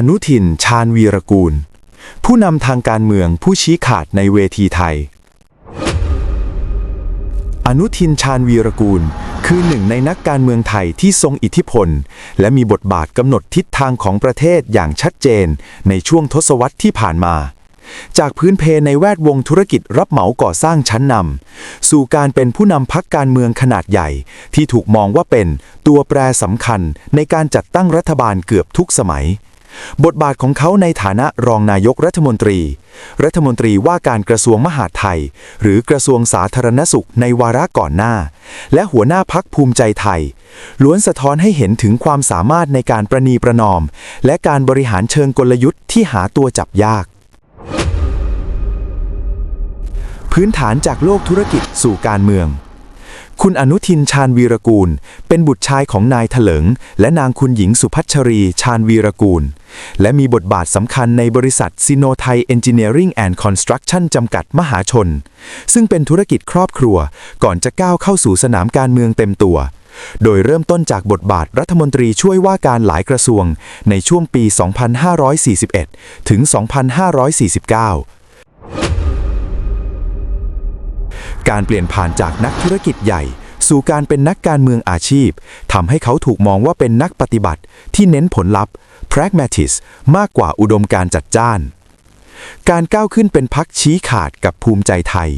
อนุทิน ชาญวีรกูล ผู้นำทางการเมืองผู้ชี้ขาดในเวทีไทย อนุทิน ชาญวีรกูล คือหนึ่งในนักการเมืองไทยที่ทรงอิทธิพล และมีบทบาทกำหนดทิศทางของประเทศอย่างชัดเจน ในช่วงทศวรรษที่ผ่านมา จากพื้นเพในแวดวงธุรกิจรับเหมาก่อสร้างชั้นนำสู่การเป็นผู้นำพักการเมืองขนาดใหญ่ ที่ถูกมองว่าเป็นตัวแปรสำคัญในการจัดตั้งรัฐบาลเกือบทุกสมัย บทบาทของเขาในฐานะรองนายกรัฐมนตรี รัฐมนตรีว่าการกระทรวงมหาดไทย หรือกระทรวงสาธารณสุขในวาระก่อนหน้า และหัวหน้าพักภูมิใจไทย ล้วนสะท้อนให้เห็นถึงความสามารถในการประนีประนอม และการบริหารเชิงกลยุทธ์ที่หาตัวจับยาก พื้นฐานจากโลกธุรกิจสู่การเมือง คุณอนุทินชาญวีรกูล เป็นบุตรชายของนายเถลิง และนางคุณหญิงสุพัชรีชาญวีรกูล และมีบทบาทสำคัญในบริษัทซิโนไทยเอนจิเนียริงแอนด์คอนสตรักชั่นจำกัดมหาชน ซึ่งเป็นธุรกิจครอบครัว ก่อนจะก้าวเข้าสู่สนามการเมืองเต็มตัว โดยเริ่มต้นจากบทบาทรัฐมนตรีช่วยว่าการหลายกระทรวง ในช่วงปี 2541 ถึง 2549 การเปลี่ยนผ่านจากนักธุรกิจใหญ่ สู่การเป็นนักการเมืองอาชีพทำให้เขาถูกมองว่าเป็นนักปฏิบัติที่เน้นผลลัพธ์ pragmatist มากกว่าอุดมการจัดจ้าน การก้าวขึ้นเป็นพักชี้ขาดกับภูมิใจไทย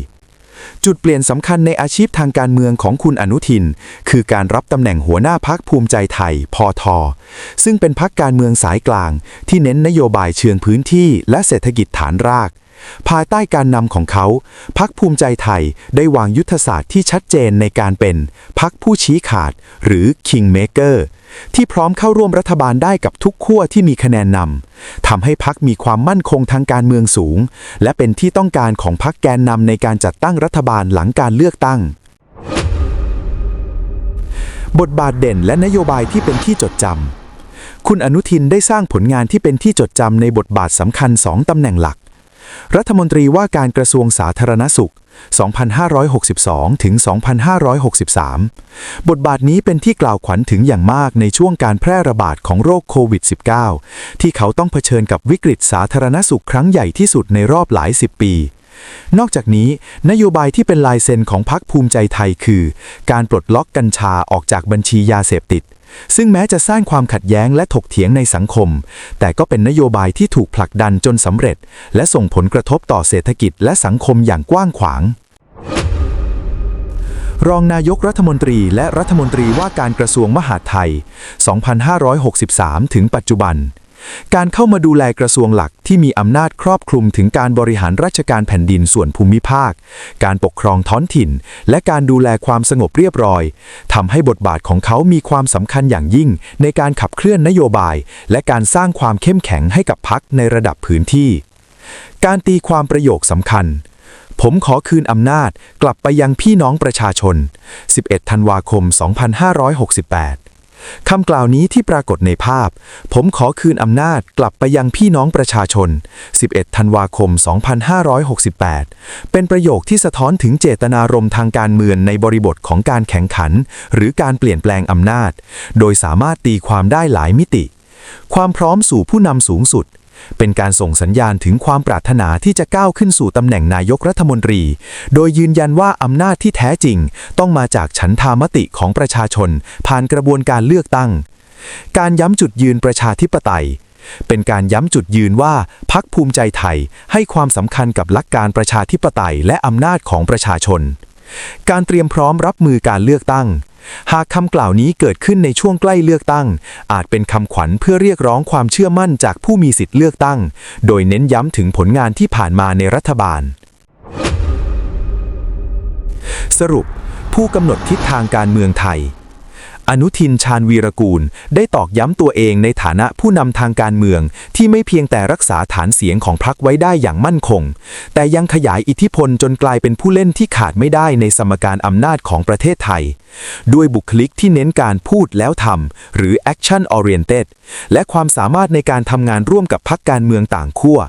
จุดเปลี่ยนสำคัญในอาชีพทางการเมืองของคุณอนุทิน คือการรับตำแหน่งหัวหน้าพักภูมิใจไทย พอทอซึ่งเป็นพักการเมืองสายกลาง ที่เน้นนโยบายเชิงพื้นที่และเศรษฐกิจฐานราก ภายใต้การนำของเขาพักภูมิใจไทยได้วางยุทธศาสตร์ที่ชัดเจนในการเป็นพักผู้ชี้ขาดหรือ Kingmaker ที่พร้อมเข้าร่วมรัฐบาลได้กับทุกขั้วที่มีคะแนนนำทำให้พักมีความมั่นคงทางการเมืองสูง และเป็นที่ต้องการของพักแกนนำในการจัดตั้งรัฐบาลหลังการเลือกตั้ง บทบาทเด่นและนโยบายที่เป็นที่จดจำคุณอนุทินได้สร้างผลงานที่เป็นที่จดจำในบทบาทสำคัญสองตำแหน่งหลัก รัฐมนตรีว่าการกระทรวงสาธารณสุข 2562 ถึง 2563 บทบาทนี้เป็นที่กล่าวขวัญถึงอย่างมากในช่วงการแพร่ระบาดของโรคโควิด -19 ที่เขาต้องเผชิญกับวิกฤตสาธารณสุขครั้งใหญ่ที่สุดในรอบหลายสิบปี นอกจากนี้ นโยบายที่เป็นลายเซ็นของพรรคภูมิใจไทยคือ การปลดล็อกกัญชาออกจากบัญชียาเสพติด ซึ่งแม้จะสร้างความขัดแย้งและถกเถียงในสังคม แต่ก็เป็นนโยบายที่ถูกผลักดันจนสำเร็จ และส่งผลกระทบต่อเศรษฐกิจและสังคมอย่างกว้างขวาง รองนายกรัฐมนตรีและรัฐมนตรีว่าการกระทรวงมหาดไทย 2563 ถึงปัจจุบัน การเข้ามาดูแลกระทรวงหลักที่มีอำนาจครอบคลุมถึงการบริหารราชการแผ่นดินส่วนภูมิภาค การปกครองท้องถิ่น และการดูแลความสงบเรียบร้อยทำให้บทบาทของเขามีความสำคัญอย่างยิ่ง ในการขับเคลื่อนนโยบาย และการสร้างความเข้มแข็งให้กับพักในระดับพื้นที่ การตีความประโยคสำคัญผมขอคืนอำนาจกลับไปยังพี่น้องประชาชน 11 ธันวาคม 2568 คำกล่าวนี้ที่ปรากฏในภาพ ผมขอคืนอำนาจกลับไปยังพี่น้องประชาชน 11 ธันวาคม 2568 เป็นประโยคที่สะท้อนถึงเจตนารมณ์ทางการเมืองในบริบทของการแข่งขัน หรือการเปลี่ยนแปลงอำนาจ โดยสามารถตีความได้หลายมิติ ความพร้อมสู่ผู้นำสูงสุด เป็นการส่งสัญญาณถึงความปรารถนาที่จะก้าวขึ้นสู่ตำแหน่งนายกรัฐมนตรี โดยยืนยันว่าอำนาจที่แท้จริง ต้องมาจากฉันทามติของประชาชน ผ่านกระบวนการเลือกตั้ง การย้ำจุดยืนประชาธิปไตยเป็นการย้ำจุดยืนว่าพักภูมิใจไทยให้ความสำคัญกับหลักการประชาธิปไตยและอำนาจของประชาชน การเตรียมพร้อมรับมือการเลือกตั้ง หากคำกล่าวนี้เกิดขึ้นในช่วงใกล้เลือกตั้ง อาจเป็นคำขวัญเพื่อเรียกร้องความเชื่อมั่นจากผู้มีสิทธิ์เลือกตั้ง โดยเน้นย้ำถึงผลงานที่ผ่านมาในรัฐบาล สรุป ผู้กำหนดทิศทางการเมืองไทย อนุทินชาญวีรกูล ได้ตอกย้ำตัวเองในฐานะผู้นำทางการเมือง ที่ไม่เพียงแต่รักษาฐานเสียงของพรรคไว้ได้อย่างมั่นคง แต่ยังขยายอิทธิพลจนกลายเป็นผู้เล่นที่ขาดไม่ได้ในสมการอำนาจของประเทศไทย ด้วยบุคลิกที่เน้นการพูดแล้วทำหรือ action oriented และความสามารถในการทำงานร่วมกับพรรคการเมืองต่างขั้ว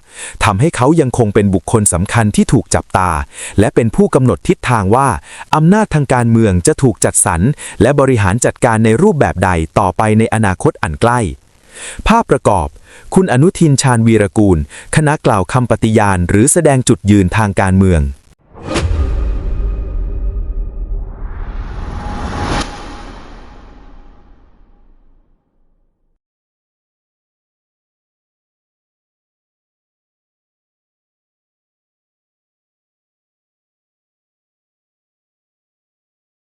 ทำให้เขายังคงเป็นบุคคลสำคัญที่ถูกจับตา และเป็นผู้กำหนดทิศทางว่าอำนาจทางการเมืองจะถูกจัดสรรและบริหารจัดการการในรูปแบบใดต่อไปในอนาคตอันใกล้ ภาพประกอบ คุณอนุทินชาญวีรกูล คณะกล่าวคำปฏิญาณ หรือแสดงจุดยืนทางการเมือง